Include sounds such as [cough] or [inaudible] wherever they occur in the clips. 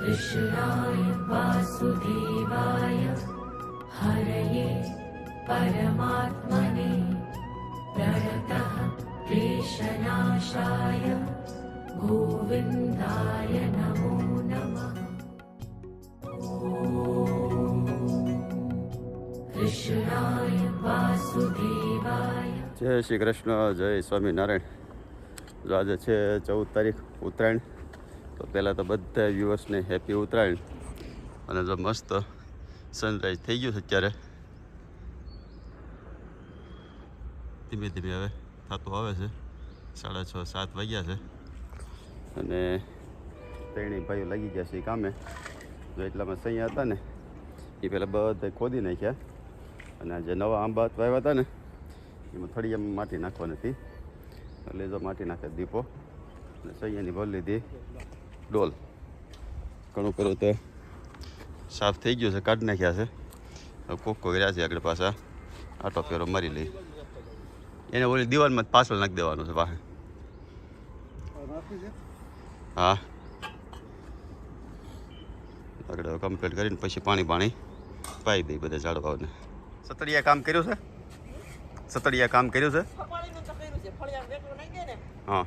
कृष्णाय वासुदेवाय हरये परमात्मने प्रणतः क्लेशनाशाय गोविन्दाय नमो नमः कृष्णाय वासुदेवाय જય શ્રી કૃષ્ણ જય સ્વામિનારાયણ જો આજે છે ચૌદ તારીખ ઉત્તરાયણ તો પહેલાં તો બધા વ્યુઅર્સને હેપી ઉત્તરાયણ. અને જો મસ્ત સનરાઈઝ થઈ ગયું છે અત્યારે. ધીમે ધીમે હવે થતું આવે છે. સાડા છ, સાત વાગ્યા છે. અને ત્રણેય ભાઈઓ લાગી ગયા છે એ કામે. જો એટલામાં સૈયા હતા ને એ પહેલાં બધા ખોદી નાખ્યા. અને જે નવા આંબા વાવ્યા હતા ને, એમાં થોડી એમ માટી નાખવાની હતી. એટલે જો માટી નાખે દીપો. અને સૈયાની ભરી લીધી. ડોલ. ઘણું કરો તો. સાફ થઈ ગયું છે કાઢી નાખ્યા છે. કોકો રહ્યા છે આગળ પાછા. આટો ફેરો મારી લઈ. એને ઓલી દિવાલમાં જ પાછળ નાખી દેવાનું છે પાસે હા. આગળ કમ્પ્લીટ કરીને પછી પાણી પાણી પાઈ દઈ બધા ઝાડવાઓને. સતડિયા કામ કર્યું છે? સતડિયા કામ કર્યું છે? હા.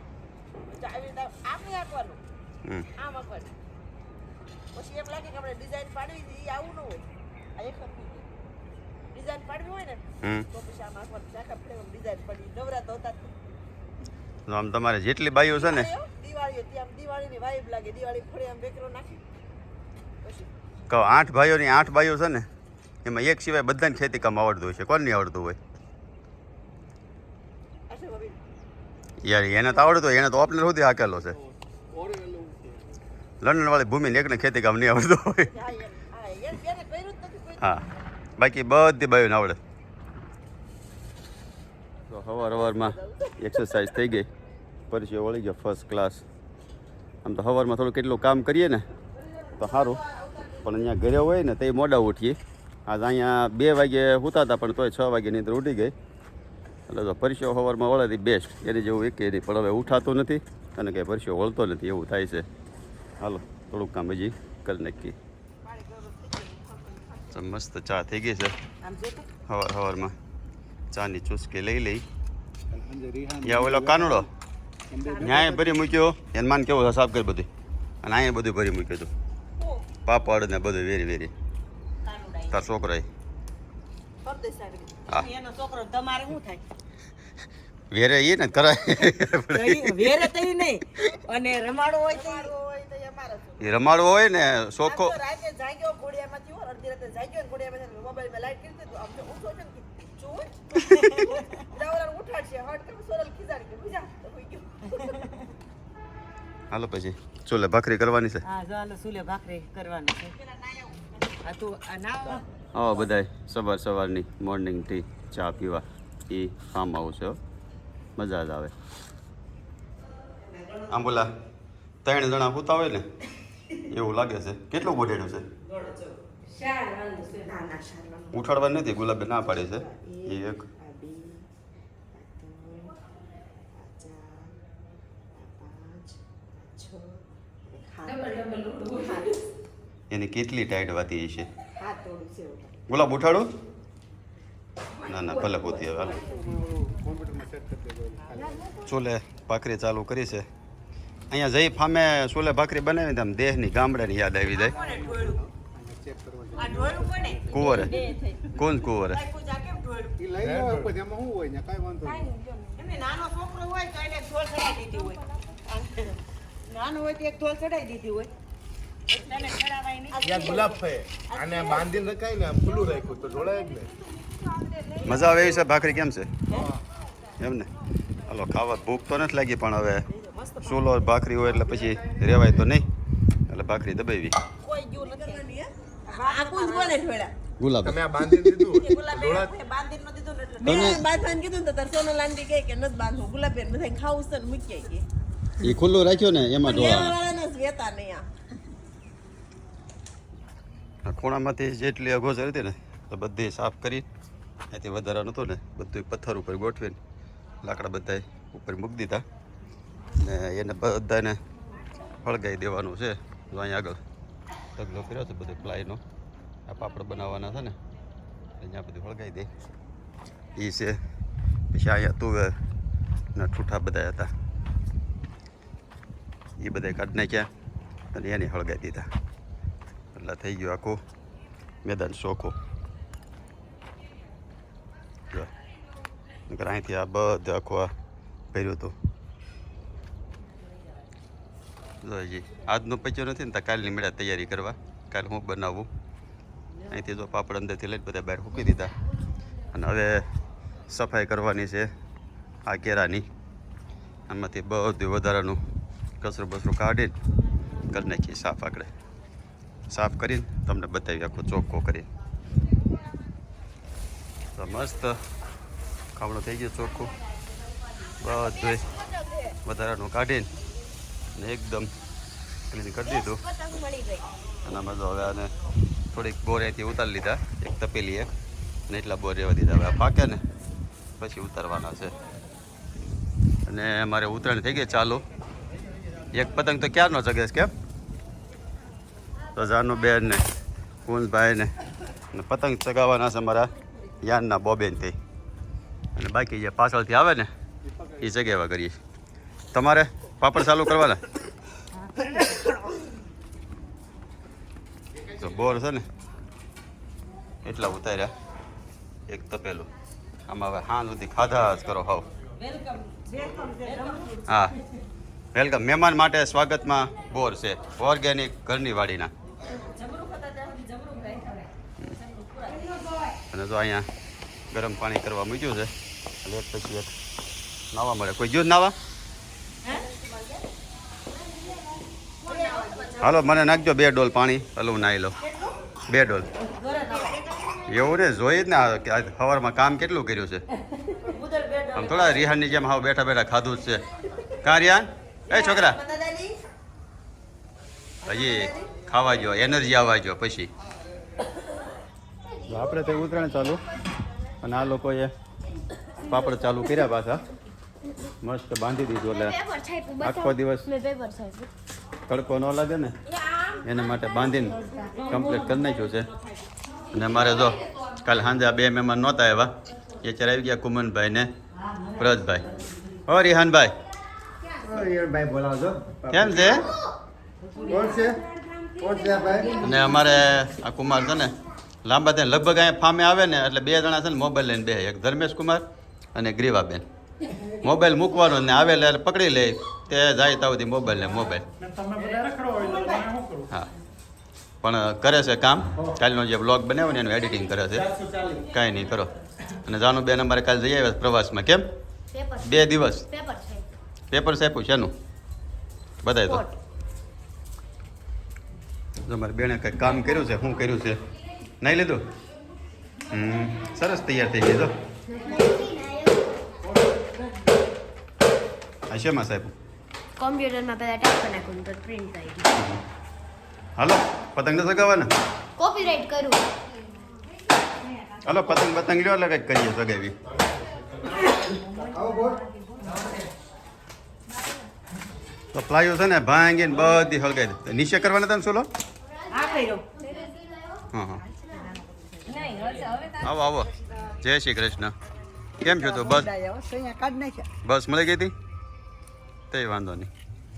આમ આપવાનું પછી એમ લાગે કે આપણે ડિઝાઇન પાડવી હતી આવું ન હોય. આ એક ડિઝાઇન પાડવી હોય ને તો પછી આમ આપવાનું આખા ફ્રેમ ડિઝાઇન પડી નવરા તો હતા આમ તમારે જેટલી બાઈઓ છે ને દિવાળી હતી આમ દિવાળીની વાઇબ લાગે. દિવાળી ફરી આમ વેકરો નાખી. પછી. કહો આઠ ભાઈઓની આઠ ભાઈઓ છે ને એમાં એક સિવાય બધાને ખેતી કામ આવડતું હોય છે. કોણ નહીં આવડતું હોય? યાર એને તો આવડતું હોય એને તો ઓપનર સુધી હાકેલો છે. લંડન વાળી ભૂમિને એકને ખેતી કામ નહીં આવડતું હોય. હા એમ હા એમ બેને કર્યું જ નથી કોઈ હા. બાકી બધી બાઈઓને આવડે. તો સવાર હવારમાં એક્સરસાઇઝ થઈ ગઈ. પરિચય વળી ગયો ફર્સ્ટ ક્લાસ આમ તો સવારમાં થોડું કેટલું કામ કરીએ ને તો સારું. પણ અહીંયા ઘરે હોય ને તે મોડા ઉઠીએ. આજ અહીંયા બે વાગે સૂતા હતા પણ તોય છ વાગે નીંદર ઉઠી ગઈ. એટલે તો પરિચય સવારમાં વળે બેસ્ટ એની જેવું એક નહીં. પણ હવે ઉઠાતું નથી અને કંઈ પરિચય વળતો નથી એવું થાય છે. હાલો થોડુંક કામ હજી કરી નાખીએ. મસ્ત ચા થઈ ગઈ છે. હવાર હવારમાં ચાની ચુસ્કી લઈ લઈ. યા ઓલો કાનુડો? ન્યાય ભરી મૂક્યો. હનુમાન કેવો સાફ કરી બધું. અને અહીંયા બધું ભરી મૂક્યું હતું પાપડ ને બધું વેરી વેરી. તાર. છોકરો તમારે વેરે એ ને કરાય. વેરે તો નહીં. અને રમાડો હોય એ રમાડવો હોય ને ગયું. હાલો પછી ચોલે ભાખરી કરવાની છે? હા જો હાલો સુલે ભાખરી કરવાની છે. આ તું આ બધાય સવાર સવારની મોર્નિંગ ટી ચા પીવા. એ ફાર્મ હાઉસ હો. મજા જ આવે. આમ બોલા. ત્રણ જણા હોતા હોય ને એવું લાગે છે. કેટલું ગોઠેડું છે? ઉઠાડવા નથી ગુલાબે ના પાડે છે? એ એક. એની કેટલી ટાઈટ વાતી છે છે ગુલાબ ઉઠાડું. ના ના ભલે પોતી હવે ચોલે ભાખરી ચાલુ કરી છે. અહીંયા જઈ ફામે સોલે ભાખરી બનાવી આમ દેહની ગામડાની યાદ આવી જાય? કુંવરે. કોણ કુંવરે? ભાઈ પૂજા કેમ ઢોળ્યું? ઈ લઈ લેવા પછી એમાં શું હોય ને? કાંઈ વાંધો નહીં. નાનો હોય તો એક ઢોલ ચડાવી દીધી હોય. નાનો હોય તો એક ઢોલ ચડાવી દીધી હોય. એટલે એને ચડાવાય નહીં. યાર ગુલાબ છે. આને બાંધીને રખાય ને આમ ખુલ્લું રાખ્યું તો ઢોળાય જ ને મજા આવે એવી છે? ભાખરી કેમ છે? એમ ને? હાલો ખાવા ભૂખ તો નથી લાગી પણ હવે ચૂલો ભાખરી હોય એટલે પછી રેવાય તો નહીં એટલે ભાખરી દબાવી? ગુલાબ તમે આ બાંધીને દીધું એ ગુલાબે ઢોળા આખું બાંધીને ન દીધું એટલે મેં કીધું ને તો તાર કહે કે નથી બાંધવું. ગુલાબેન બધાને ખાવું છે ને મૂકી કે. એ ખુલ્લું રાખ્યો ને એમાં ઢોળા વેતા નહીં આ. આ ખૂણામાંથી જેટલી અઘોસર હતી ને તો બધી સાફ કરી એથી વધારા નહોતું ને બધું પથ્થર ઉપર ગોઠવીને લાકડા બધા ઉપર મૂકી દીધા. ને એને બધાને હળગાઈ દેવાનું છે. જો અહીંયા આગળ ઢગલો કર્યો છે બધો પ્લાયનો. આ પાપડ બનાવવાના છે ને, અહીંયા બધું હળગાઈ દે. એ છે. પછી અહીંયા તુવેર ને ઠૂઠા બધા હતા. એ બધા કાઢી નાખ્યા અને એને હળગાઈ દીધા. એટલે થઈ ગયું આખું મેદાન ચોખ્ખું નકર અહીંથી આ બધું આખું આ ભર્યું હતું. જો હજી, આજનો પચ્યો નથી ને તો કાલની મેળા તૈયારી કરવા. કાલે હું બનાવું. અહીંથી જો પાપડ અંદરથી લઈને બધા બહાર મૂકી દીધા. અને હવે સફાઈ કરવાની છે આ કેરાની. આમાંથી બધું વધારાનું કચરું બસરું કાઢીને કરી નાખીએ સાફ આગળ. સાફ કરીને તમને બતાવી આખો ચોખ્ખો કરીને. મસ્ત ખાવણું થઈ ગયો ચોખ્ખું. બધું વધારાનું કાઢીને અને એકદમ ક્લીન કરી દીધું. અને આમાં તો હવે આને થોડીક બોરેથી ઉતારી લીધા, એક તપેલીએ અને એટલા બોર રહેવા દીધા. હવે પાકે ને, પછી ઉતારવાના છે. અને મારે ઉતરાણ થઈ ગઈ ચાલુ. એક પતંગ તો ક્યારનો જગે કેમ તો બેન ને કુંજભાઈ ને પતંગ ચગાવવાના છે મારા યાનના બોબેનથી. અને બાકી જે પાછળથી આવે ને એ જગ્યાવા કરીએ. તમારે પાપડ ચાલુ કરવાના? તો બોર છે ને એટલા ઉતાર્યા. એક તપેલું. આમાં હવે હા સુધી ખાધા જ કરો હાવ. હા. વેલકમ. મહેમાન માટે સ્વાગતમાં બોર છે. ઓર્ગેનિક ઘરની વાડીના. અને જો અહીંયા ગરમ પાણી કરવા મૂક્યું છે. એટલે એક પછી એક નાવા મળે. કોઈ જ્યું નાવા? હાલો, મને નાખજો બે ડોલ પાણી. હું નાહી લો બે ડોલ. એવું ને જોઈ જ ને સવારમાં કામ કેટલું કર્યું છે? આમ થોડા રિહાનની જેમ હાવ બેઠા બેઠા ખાધું જ છે. કાં રિહાન? એ છોકરા. હજી ખાવા જો એનર્જી આવવા જો પછી. આપણે તો ઉતરાણ ચાલુ. અને આ લોકોએ પાપડ ચાલુ કર્યા પાછા. મસ્ત બાંધી દીધું એટલે આખો દિવસ તડકો ન લાગે ને એના માટે બાંધીને કમ્પ્લીટ કરી નાખ્યું છે. અને મારે જો કાલ સાંજે આ બે મહેમાન નહોતા આવ્યા. એ ચાર આવી ગયા કુમનભાઈ ને વ્રજભાઈ હો રિહાનભાઈ. ભાઈ બોલાવજો. કેમ છે? અને અમારે આ કુમાર છે ને લાંબા ત્યાં લગભગ અહીંયા ફામે આવે ને એટલે બે જણા છે ને મોબાઈલ લઈને બે એક ધર્મેશ કુમાર અને ગ્રીવાબેન. મોબાઈલ મૂકવાનો ને આવે એટલે પકડી લે તે જાય ત્યાં સુધી મોબાઈલ ને મોબાઈલ. હા. પણ કરે છે કામ. કાલનો જે બ્લોગ બનાવ્યો ને એનું એડિટિંગ કરે છે. કાંઈ નહીં કરો. અને જાનું બેન અમારે કાલે જઈ આવ્યા પ્રવાસમાં કેમ? બે દિવસ. પેપર છે. પેપર છે એનું? બધાય તો. જો મારી બેને કંઈક કામ કર્યું છે શું કર્યું છે? નહીં લીધું? હમ સરસ તૈયાર થઈ ગઈ જો આ શેમાં સાહેબ? કોમ્પ્યુટરમાં પહેલા ટાઈપ કરી નાખું તો પ્રિન્ટ થઈ ગયું હાલો પતંગ તો સગાવવાના? કોપીરાઇટ કરું. હાલો પતંગ પતંગ લ્યો એટલે કંઈક કરીએ સગાવી. તો પ્લાયો છે ને ભાંગીને બધી હળગાવી દે. નીચે કરવાના હતા ને સોલો? હા હા. આવો આવો. જય શ્રી કૃષ્ણ. કેમ છો તો? બસ. અહીંયા કાઢ નાખ્યા? બસ મળી ગઈ હતી? તે વાંધો નહીં.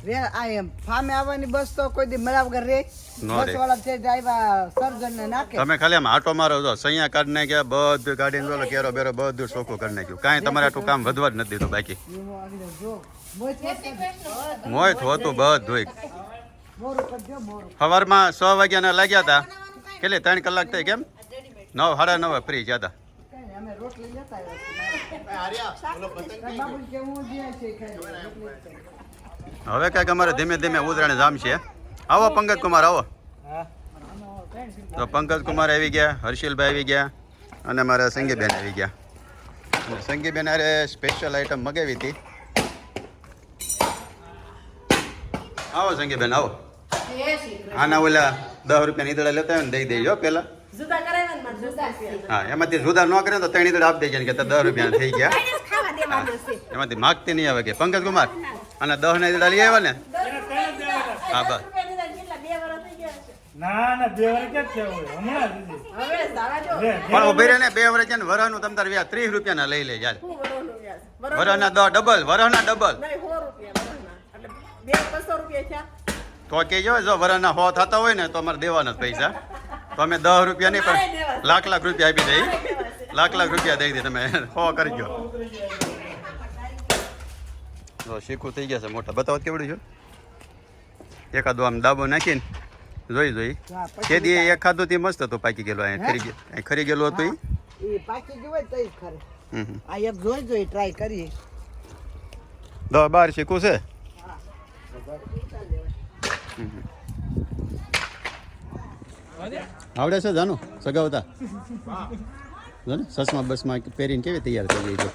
રે આ એમ ફામે આવવાની બસ તો કોઈ દી મળ્યા વગર રે. બસ વાળા છે ડ્રાઈવર સર્જન ને નાખે. તમે ખાલી આમ આટો મારો છો સૈયા કાઢી નાખ્યા બધું ગાડીને બોલો કેરો બેરો બધું ચોખ્ખું કરી નાખ્યું. કાંઈ તમારે આટલું કામ વધવા જ નથી દીધું બાકી. મોય હોતું બધું મોરું કરજો મોરું. સવારમાં છ વાગ્યાના લાગ્યા હતા કેટલી? ત્રણ કલાક થઈ કેમ? નવ સાડા નવે ફ્રી ગયા હતા. કઈ નહીં, અમે રોટલી લેતા આવ્યા છીએ. કાંઈ બાબુલ કે હું જ્યાં છે એ ખાઈ લઉં. રોટલી જ ખાઈ. હવે કાંઈક અમારે ધીમે ધીમે ઉતરાયણ જામ છે. આવો પંકજ કુમાર આવો. તો પંકજ કુમાર આવી ગયા હર્ષિલભાઈ આવી ગયા અને મારા સંગીબેન આવી ગયા. અને સંગીબેન અરે સ્પેશિયલ આઈટમ મગાવી હતી. આવો સંગીબેન આવો. આના ઓલા દસ રૂપિયા ઈદડા લેતા હોય ને દઈ દેજો પેલા. જુદા કરાવ્યા ને મારે જુદા છે. હા એમાંથી જુદા ન કરે તો ત્રણ ઈદડા આપી દેજે ને કે દસ રૂપિયા થઈ ગયા. ખાવા દેવાનું છે. એમાંથી માગતી નહીં આવે કે પંકજ કુમાર અને દસ ને ઈદડા લઈ આવ્યા ને હા બસ. રૂપિયા દીધા કેટલા? બે વર્ષ થઈ ગયા ના ના બે વાર ક્યાં થયા હોય? હમણાં જ હજી. હવે સારા જો લે, પણ ઊભી રહે ને બે વર્ષ છે ને વરહનું તમ તાર વ્યાજ ત્રીસ રૂપિયાના લઈ લે યાર વરહના દ ડબલ વરહના ડબલ. રૂપિયા રૂપિયા. તો કેજો જો વરહના હો થતા હોય ને તો અમારે દેવાના જ પૈસા. તો અમે દસ રૂપિયા નહીં પણ લાખ લાખ રૂપિયા આપી દઈ. લાખ લાખ રૂપિયા દઈ દે તમે. હો કરજો જો શીખું થઈ ગયા છે મોટા. બતાવો તો કેવડું છે? એકાદો આમ દાબો નાખીને જોઈ જોઈ. કેદી એક ખાધું તે મસ્ત હતો પાકી ગયેલો. અહીંયા ખરી ગયો અહીં ખરી ગયેલો હતું એ પાકી ગયો હોય તો ખરે. આ એક જોઈ જોઈ ટ્રાય કરીએ. દસ બાર શીખું છે? હમ. આવડે છે જાનું સગાવતા. જો ને સસમાં બસમાં પહેરીને કેવી તૈયાર થઈ ગઈ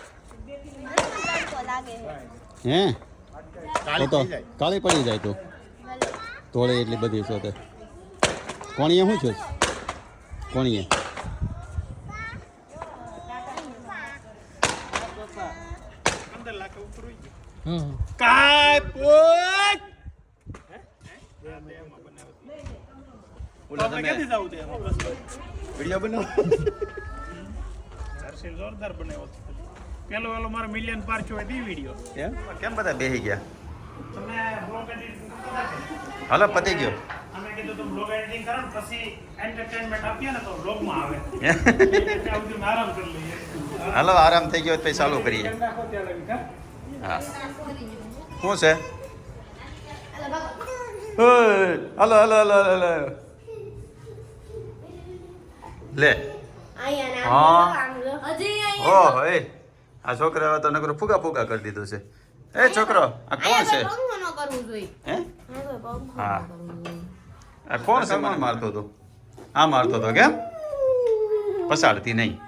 હે? તો તો કાળી પડી જાય તું. તોળે એટલી બધી છો તે. કોણીએ શું છે? કોણીએ? કાય પોચ! ઓલા તમે. ક્યાંથી જાવું છે? વીડિયો બનાવો. હર્ષિલ જોરદાર બનાવ્યો છે. પેલો વેલો મારો મિલિયન પાર છો તે વીડિયો. એમ? કેમ બધા બેહી ગયા? તમે બ્લોગ એડિટિંગ હાલો પતી ગયો. અમે કીધું તું બ્લોગ એડિટિંગ કરો પછી એન્ટરટેનમેન્ટ આપીએ ને તો બ્લોગમાં આવે. [laughs] ત્યાં સુધી આરામ કરી લઈએ. હાલો આરામ થઈ ગયો તો પછી ચાલુ કરીએ. કેમ નાખો ત્યાં લગી, હા? શું છે? હલો હાલો હાલો હાલો. લે. હા. ઓહો એ. આ છોકરા તો નકરો ફુગા ફૂગા કરી દીધું છે. એ છોકરો આ કોણ છે? હે? હા. આ કોણ છે? મને મારતો હતો આ મારતો હતો કેમ? પસાડતી નહીં.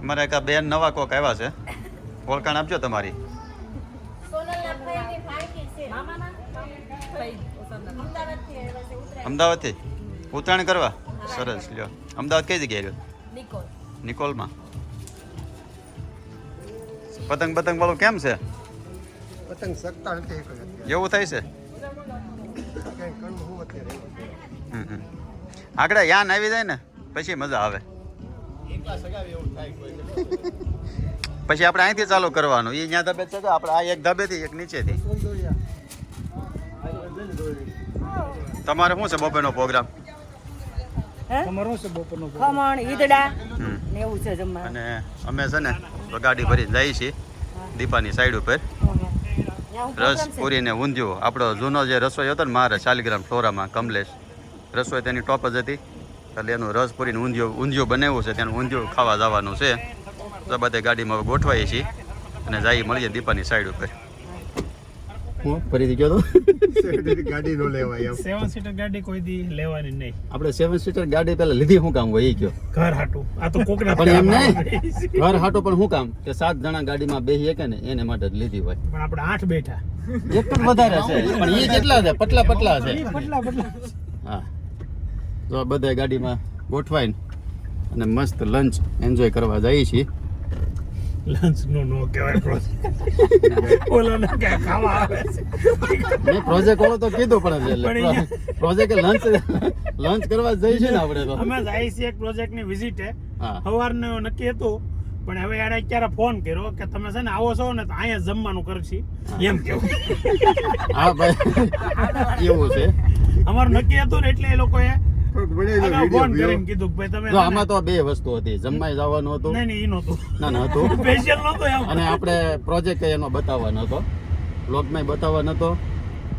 અમારે એક આ બેન નવા કોક આવ્યા છે. ઓળખાણ આપજો તમારી. અમદાવાદથી ઉત્તરાયણ. કરવા? સરસ લ્યો. અમદાવાદ કઈ જગ્યાએ લ્યો નિકોલમાં. પતંગ પતંગ વાળું કેમ છે? પતંગ શકતા નથી એવું થાય છે. આગળ યાન આવી જાય ને પછી મજા આવે. એકલા સગાવી એવું થાય કોઈ પછી આપણે અહીંથી ચાલુ કરવાનું. એ ત્યાં ધાબે છે કે આપણે આ એક ધાબેથી એક નીચેથી. તમારે શું છે બપોરનો પ્રોગ્રામ? ખમણ ઈદડા. ને એવું છે જમવા અને અમે છે ને તો ગાડી ભરીને જઈએ છીએ દીપાની સાઈડ ઉપર. રસ પૂરી ને ઊંધિયું. આપણો જૂનો જે રસોઈ હતો ને મારે શાલિગ્રામ ફ્લોરામાં કમલેશ. રસોઈ તેની ટોપ જ હતી. એટલે એનું રસ પૂરીને ઊંધિયું ઊંધિયું બનાવ્યું છે. તેનું ઊંધિયું ખાવા જવાનું છે. તો બધે ગાડીમાં ગોઠવાઈએ છીએ અને જઈ મળીએ દીપાની સાઈડ ઉપર. હું ફરીથી ગયો તો. ગાડી નો લેવાય એમ. સેવન સીટર ગાડી કોઈ દી લેવાની નહીં. આપણે સેવન સીટર ગાડી પહેલા લીધી શું કામ હોય એ કયો ઘર હાટો. આ તો કોકના પણ એમ નહીં? ઘર હાટો પણ શું કામ? કે સાત જણા ગાડીમાં બેસી કે ને એને માટે જ લીધી હોય. પણ આપણે આઠ બેઠા. એક પણ વધારે છે. પણ એ કેટલા છે? પટલા પટલા છે. પટલા પટલા. હા. તો બધા ગાડીમાં ગોઠવાઈને અને મસ્ત લંચ એન્જોય કરવા જઈએ છીએ. લંચ નો નો કહેવાય પ્રોજેક્ટ બોલો ને કે ખાવા આવે છે પ્રોજેક્ટ વાળો તો કીધું પણ છે પ્રોજેક્ટ લંચ લંચ કરવા જઈએ છીએ ને આપણે તો અમે જાય છીએ એક પ્રોજેક્ટની વિઝિટે હા સવારનું નક્કી હતું પણ હવે એને ક્યારે ફોન કર્યો કે તમે છે ને આવો છો ને તો અહીંયા જમવાનું કરશી એમ કેવું હા ભાઈ એવું છે અમારું નક્કી હતું ને એટલે એ લોકોએ અગાઉ ફોન કરીને કીધું કે ભાઈ તમે જો આમાં તો બે વસ્તુ હતી. જમવાય જવાનું હતું. ના ના [laughs] અને આપણે પ્રોજેક્ટ એનો બતાવવાનો હતો. બ્લોગમાં બતાવવાનો હતો.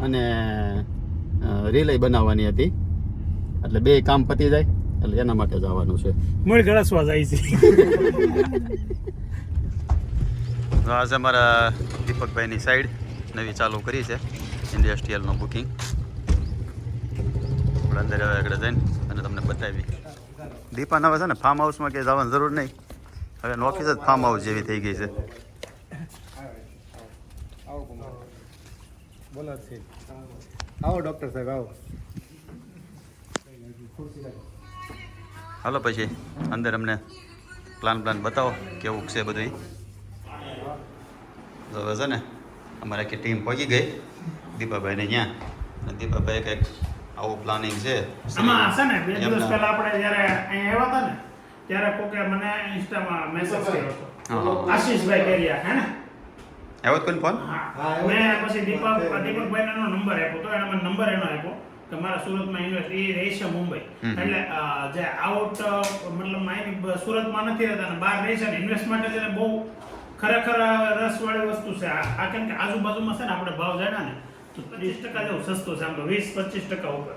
અને રીલય બનાવવાની હતી. એટલે બે કામ પતી જાય. એટલે એના માટે જવાનું છે. મૂળ ગળસવા જાય છે. [laughs] આજે અમારા દીપકભાઈની સાઈડ નવી ચાલુ કરી છે. ઇન્ડસ્ટ્રીયલનું બુકિંગ આપણે અંદર આગળ જઈને અને તમને બતાવી. દીપાન હવે છે ને ફાર્મ હાઉસમાં ક્યાંય જવાની જરૂર નહીં. હવે ઓફિસ જ ફાર્મ હાઉસ જેવી થઈ ગઈ છે. બોલો આવો ડૉક્ટર સાહેબ આવો. હાલો પછી અંદર અમને પ્લાન પ્લાન બતાવો કેવું છે બધું. હવે છે ને અમારે આખી ટીમ પહોંચી ગઈ દીપાભાઈને ત્યાં. અને દીપાભાઈ કંઈક આવું પ્લાનિંગ છે. આમાં છે ને બે દિવસ પહેલા આપણે જ્યારે અહીંયા આવ્યા હતા ને ત્યારે કોકે મને ઇન્સ્ટામાં મેસેજ કર્યો હતો. આશીષભાઈ કેરિયા હે ને? આવ્યો જ કોઈને ફોન હા. મેં પછી દીપક દીપકભાઈ નો નંબર આપ્યો તો એને મને નંબર એનો આપ્યો કે મારા સુરતમાં ઇન્વેસ્ટ એ રહે છે મુંબઈ એટલે જે આઉટ મતલબ બ- સુરતમાં નથી રહેતા અને બહાર રહે છે ને ઇન્વેસ્ટ માટે છે ને બહુ ખરેખર રસવાળી વસ્તુ છે. આ આ કેમ કે આજુબાજુમાં છે ને આપણે ભાવ જાણ્યા ને તો ત્રીસ ટકા જેવું સસ્તું છે. આમ વીસ પચીસ ટકા ઉપર.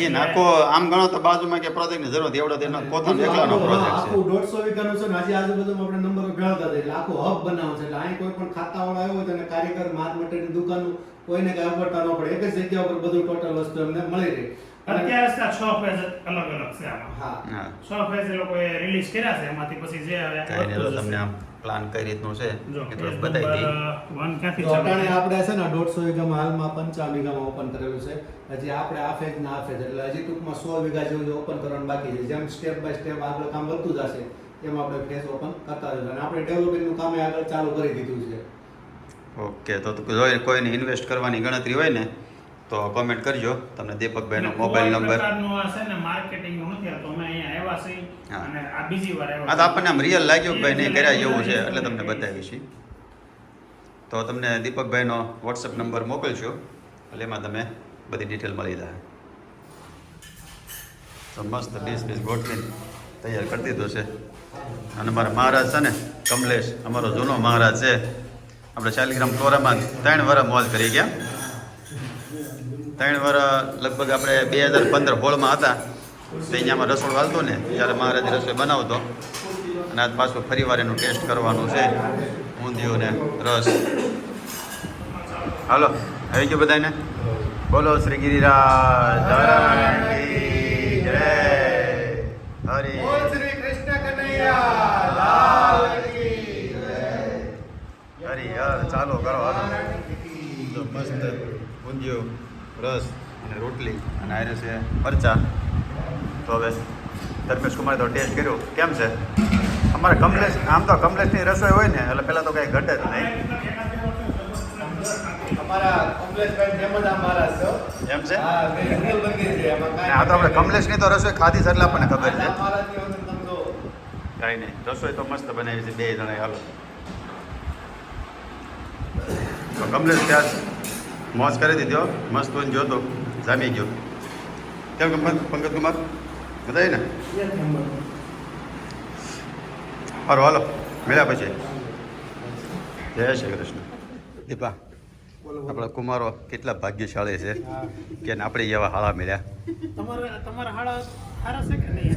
એ નાખો આમ ગણો તો બાજુમાં કે પ્રોજેક્ટની જરૂર એવડો તેનો પોતાનો એકલાનો પ્રોજેક્ટ છે. આખું દોઢસો વીઘાનું છે ને હજી આજુબાજુમાં આપણે નંબર ગણાવતા હતા. એટલે આખું હબ બનાવે છે. એટલે અહીં કોઈ પણ ખાતાવાળો આવ્યો હોય તો કાર્યકર કારીગર માલ મટીરિયલ દુકાન કોઈને કઈ અગવડતા ન પડે. એક જ જગ્યા ઉપર બધું ટોટલ વસ્તુ એમને મળી રહે. અને- અત્યારે છે આ છ ફેઝ અલગ અલગ છે આમાં. હા. છ ફેઝ એ લોકોએ રિલીઝ કર્યા છે. એમાંથી પછી જે વધતું તમને આમ પ્લાન કઈ રીતનું છે જો એ થોડુંક બતાવી દઈએ. છે? આપણે છે ને દોઢસો વીઘામાં હાલમાં પંચાવન વીઘામાં ઓપન કરેલું છે. હજી આપણે આ ફેજ ના આ ફેજ એટલે હજી ટૂંકમાં સો વીઘા જેવું ઓપન કરવાનું બાકી છે. જેમ સ્ટેપ બાય સ્ટેપ આગળ કામ વધતું જશે એમ આપણે ફેસ ઓપન કરતા જશું. અને આપણે ડેવલપિંગનું કામ આગળ ચાલુ કરી દીધું છે. ઓકે તો જોઈએ કોઈ કોઈને ઇન્વેસ્ટ કરવાની ગણતરી હોય ને તો કમેન્ટ કરજો. તમને દીપકભાઈનો મોબાઈલ નંબર છે ને માર્કેટિંગ નથી તો અમે અહીંયા આવ્યા છીએ હા. અને આ બીજી વાર આવ્યા હા તો આપણને આમ રિયલ લાગ્યું કે ભાઈ નહીં કર્યા જેવું છે એટલે તમને. બતાવી છે તો તમને દીપકભાઈનો વોટ્સઅપ નંબર મોકલશો એટલે એમાં તમે બધી ડિટેલ મળી જાય. તો મસ્ત ડીશ બીસ ગોઠવીને તૈયાર કરી દીધો છે. અને મારા મહારાજ છે ને કમલેશ અમારો જૂનો મહારાજ છે. આપણે શાલિગ્રામ ફ્લોરામાં ત્રણ વર્ષ મોજ કરી ગયા. ત્રણ વર્ષ લગભગ આપણે બે હજાર પંદર હોળમાં હતા. તો અહીંયામાં રસોડ વાલતો ને ત્યારે મહારાજ રસોઈ બનાવતો અને આજ પાછું ફરી વાર એનું ટેસ્ટ કરવાનું છે ઊંધિયું ને રસ. હાલો આવી ગયું બધાને? બોલો શ્રી ગિરિરાજ હરી. શ્રી કૃષ્ણ કનૈયા હરી ચાલો કરો હાલો. મસ્ત ઊંધિયું રસ અને રોટલી અને આરે છે મરચા તો હવે ધર્મેશ કુમારે તો ટેસ્ટ કર્યો. કેમ છે? અમારે કમલેશ આમ તો કમલેશની રસોઈ હોય ને એટલે પહેલાં તો કંઈ ઘટે જ નહીં. અમારા કમલેશભાઈ જેમ જ આ મહારાજ એમ છે? આ તો આપણે કમલેશની તો રસોઈ ખાધી છે એટલે આપણને ખબર છે. કાંઈ નહીં. રસોઈ તો મસ્ત બનાવી છે બે જણાએ હાલો. તો કમલેશ ત્યાં મોજ કરી દીધો મસ્ત જોતો જામી ગયો. કેમ પંકજ કુમાર બધાય ને? સારું હાલો મળ્યા પછી. જય શ્રી કૃષ્ણ. દીપા આપણા કુમારો કેટલા ભાગ્યશાળી છે કે આપણે એવા હાળા મળ્યા? નહીં?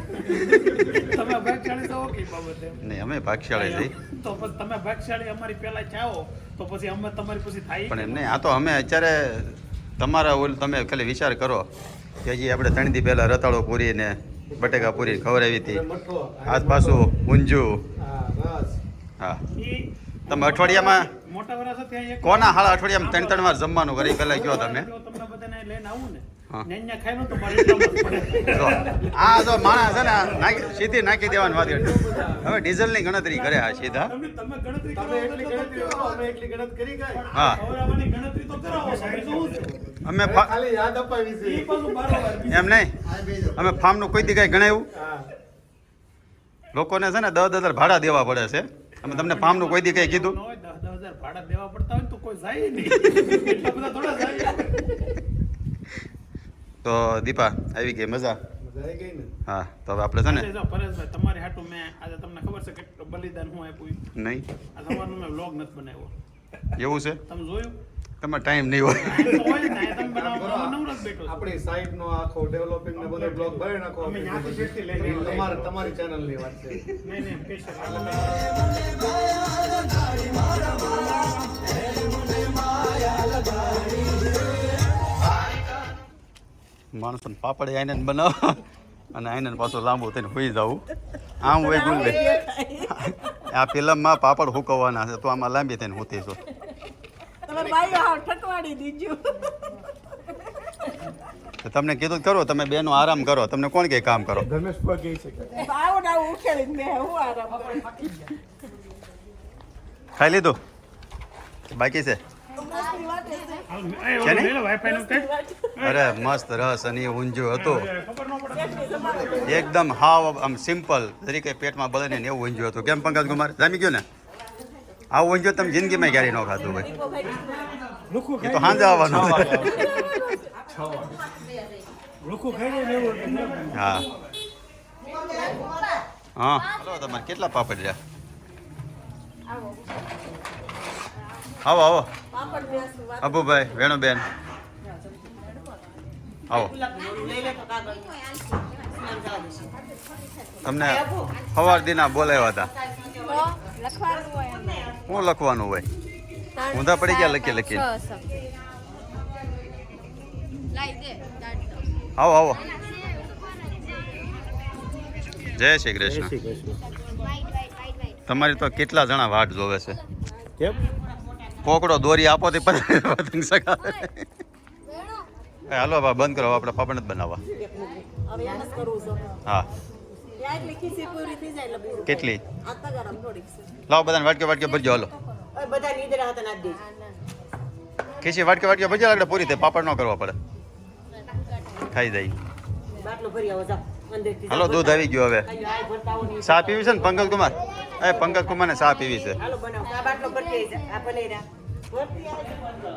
ભાગશાળી અમે ભાગ્યશાળી છીએ. તો પછી તમે ભાગશાળી અમારી પહેલા ચાહો તો પછી અમે તમારી પછી થાય પણ નહીં આ તો અમે અત્યારે તમારા ઓલ તમે ખાલી વિચાર કરો કે હજી આપણે ત્રણ દી પહેલાં રતાળો પૂરી ને બટેકા પૂરી ખવડાવી હતી. આસપાસું આજ પાછું ઊંઝું હા. તમે અઠવાડિયામાં કોના હાળા અઠવાડિયામાં ત્રણ ત્રણ વાર જમવાનું કરી? પહેલાં કયો તમે. હા. તો માણસ છે ને નાખી સીધી નાખી દેવાની વાત છે. હવે ડીઝલની ગણતરી કરે આ સીધા. તમે તમે ગણતરી કરો તમે એટલી ગણતરી કરો અમે એટલી ગણતરી કરી કાંઈ? હા. અમે એમ નહીં? અમે ફાર્મનું કોઈ દી કાંઈ ગણાવ્યું? લોકોને છે ને દસ દસ હજાર ભાડા દેવા પડે છે. અમે તમને ફાર્મનું કોઈ દી કંઈ કીધું. ભાડા દેવા પડતા હોય તો કોઈ જાય નહીં એટલા બધા થોડા જાય તો દીપા આવી ગઈ? મજા? મજા આવી ગઈ ને? હા તો હવે આપણે છે ને? પરેશભાઈ તમારી હાટું મેં આજે તમને ખબર છે કેટલું બલિદાન હું આપ્યું? નહીં. આ સવારનો મેં વ્લોગ નથી બનાવ્યો. એવું છે? તમે જોયું? તમારે ટાઈમ નહીં હોય. તમે. આપણી સાઈટ નો આખો ડેવલપિંગ ને બધો બ્લોગ ભરી નાખો અમે ત્યાંથી લઈને તમારે તમારી ચેનલની વાત છે. નહીં નહીં માણસોને પાપડ આઈને બનાવ. અને આઈને પાછું લાંબુ થઈને હોઈ જવું આમ હોય ગુંડે. આ ફિલ્મમાં પાપડ હુકવવાના છે તો આમાં લાંબી થઈને હોતી છો. તમને કીધું જ કરો તમે બેનો આરામ કરો. તમને કોણ કે કામ કરું. ખાઈ લીધું? બાકી છે. અરે મસ્ત રસ અને ઊંજો હતું. એકદમ હાવ આમ સિમ્પલ તરીકે પેટમાં બળે ને એવું ઊંજો હતું. કેમ પંકજ કુમાર? જામી ગયો ને? આવું ઊંજો તમે જિંદગીમાં ક્યારેય ન ખાધું હોય. એ તો સાંજે આવવાનું હા. હા. તમારે કેટલા પાપડ રહ્યા? આવો આવો. અબુભાઈ આવો સ્નાન જવા દેશે તમને સવાર દિના બોલાવ્યા હતા. લખવાનું શું લખવાનું હોય? ઊંધા પડી ગયા લખી લખી. આવો આવો. જય શ્રી કૃષ્ણ. તમારી તો કેટલા જણા વાટ જોવે છે? કેમ પોકડો દોરી આપો તે પતંગ [laughs] સગાવે. એ હાલો બા બંધ કરો આપણે પાપડ જ બનાવવા. હવે એમ જ કરવું હા. કેટલી? લાવો બધાને વાટકે વાટકે ભરજો હાલો. હવે બધા નીંદરા હતા નાખ ખીસી વાટકે વાટકે ભરજો લાગે પૂરી થાય પાપડ ન કરવા પડે. ખાઈ જાય. બાટલો ભરી આવો જાઓ. હાલો દૂધ આવી ગયું હવે. ને. ચા પીવી છે ને પંકજ કુમાર? એ પંકજ કુમારને ચા પીવી છે.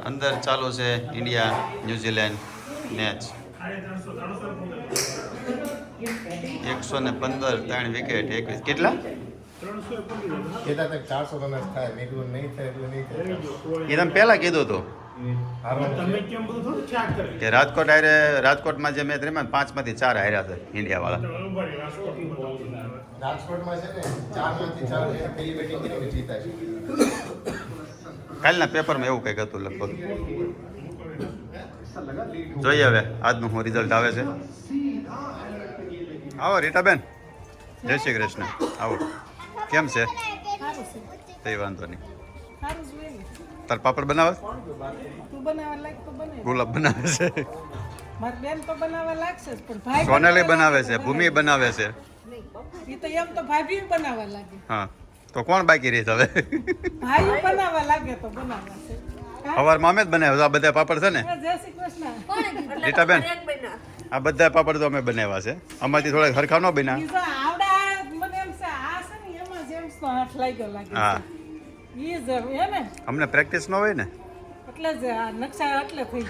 અંદર ચાલુ છે ઇન્ડિયા ન્યુઝીલેન્ડ મેચ એકસો ને પંદર ત્રણ વિકેટ એકવીસ. કેટલા? કહેતા ચારસો રન થાય નહીં થાય એટલું નહીં એ તમે પહેલા કીધું હતું. હારવાનું તમે કેમ બધું થોડું ચાક કરે. કે રાજકોટ હારે રાજકોટમાં જે મેચ રમ્યા પાંચમાંથી ચાર હાર્યા છે ઇન્ડિયાવાળા. રાજકોટમાં છે ને ચાર ચાર પેલી બેટિંગ કરીને જીતા છે. કાલના પેપરમાં એવું કંઈક હતું લગભગ. જોઈએ હવે આજનું શું રિઝલ્ટ આવે છે. આવો રીટાબેન. જય શ્રી કૃષ્ણ. આવો. કેમ છે? કઈ વાંધો નહીં. તાર પાપડ બનાવે તું બનાવવા લાગ તો બને ગુલાબ બનાવે છે. મારી બેન તો બનાવવા લાગશે પણ ભાઈ સોનાલી બનાવે છે ભૂમિ બનાવે. છે. એ તો એમ તો ભાભી બનાવવા લાગે. હા તો કોણ બાકી રહી છે હવે? ભાઈ બનાવવા લાગે તો બનાવવા છે. હા? સવારમાં અમે જ બનાવ્યા આ બધા પાપડ છે ને? જય શ્રી કૃષ્ણ. રીટાબેન? આ બધા પાપડ તો અમે બનાવ્યા છે. અમારથી થોડા હરખા ન બન્યા. આવડા મને એમ છે આ છે ને એમાં જેમ્સ નો હાથ લાગ્યો લાગે હા. ઈ જ હે ને? અમને પ્રેક્ટિસ ન હોય ને? એટલે જ આ નકશા એટલે થઈ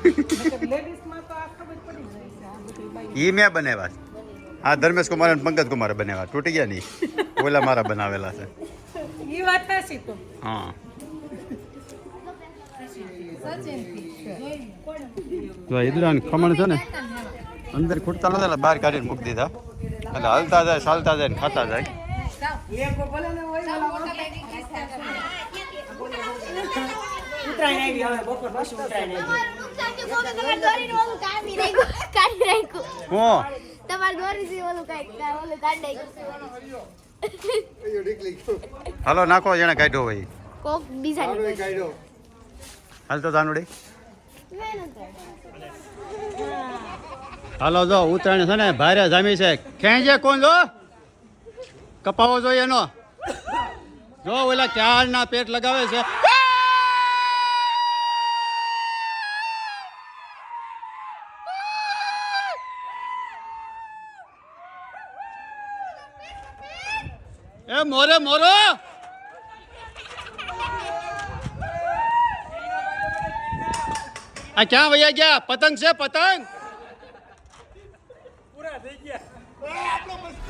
લેડીઝમાં તો આ ખબર પડી જાય છે આ બધી બાઈ. એ મેં બનાવ્યા આ ધર્મેશ કુમાર અને પંકજ કુમાર બનાવ્યા તૂટી ગયા નહીં. ઓલા મારા બનાવેલા છે. ઈ વાત તો. હા. જો ખમણ છે ને અંદર ખૂટતા નતા એટલે બહાર કાઢીને મૂકી દીધા. એટલે હાલતા જાય ચાલતા જાય ને ખાતા જાય. ઉત્તરાયણ આવી હવે બપોર પછી ઉત્તરાયણ આવી. હું? તમારે દોરી ઓલું કઈ ઓલું કાઢી નાખ્યું. હાલો નાખો જેને કાઢ્યો હોય. કોક બીજા હાલ તો જાનુડી હાલો જો ઉત્તરાયણ છે ને ભારે જામી છે. ખેંચે કોણ જો? કપાવો જોઈએ એનો. જો ઓલા ક્યારના પેટ લગાવે છે. મોરે મોરો! આ ક્યાં વયા ગયા? પતંગ છે પતંગ! પૂરા થઈ ગયા.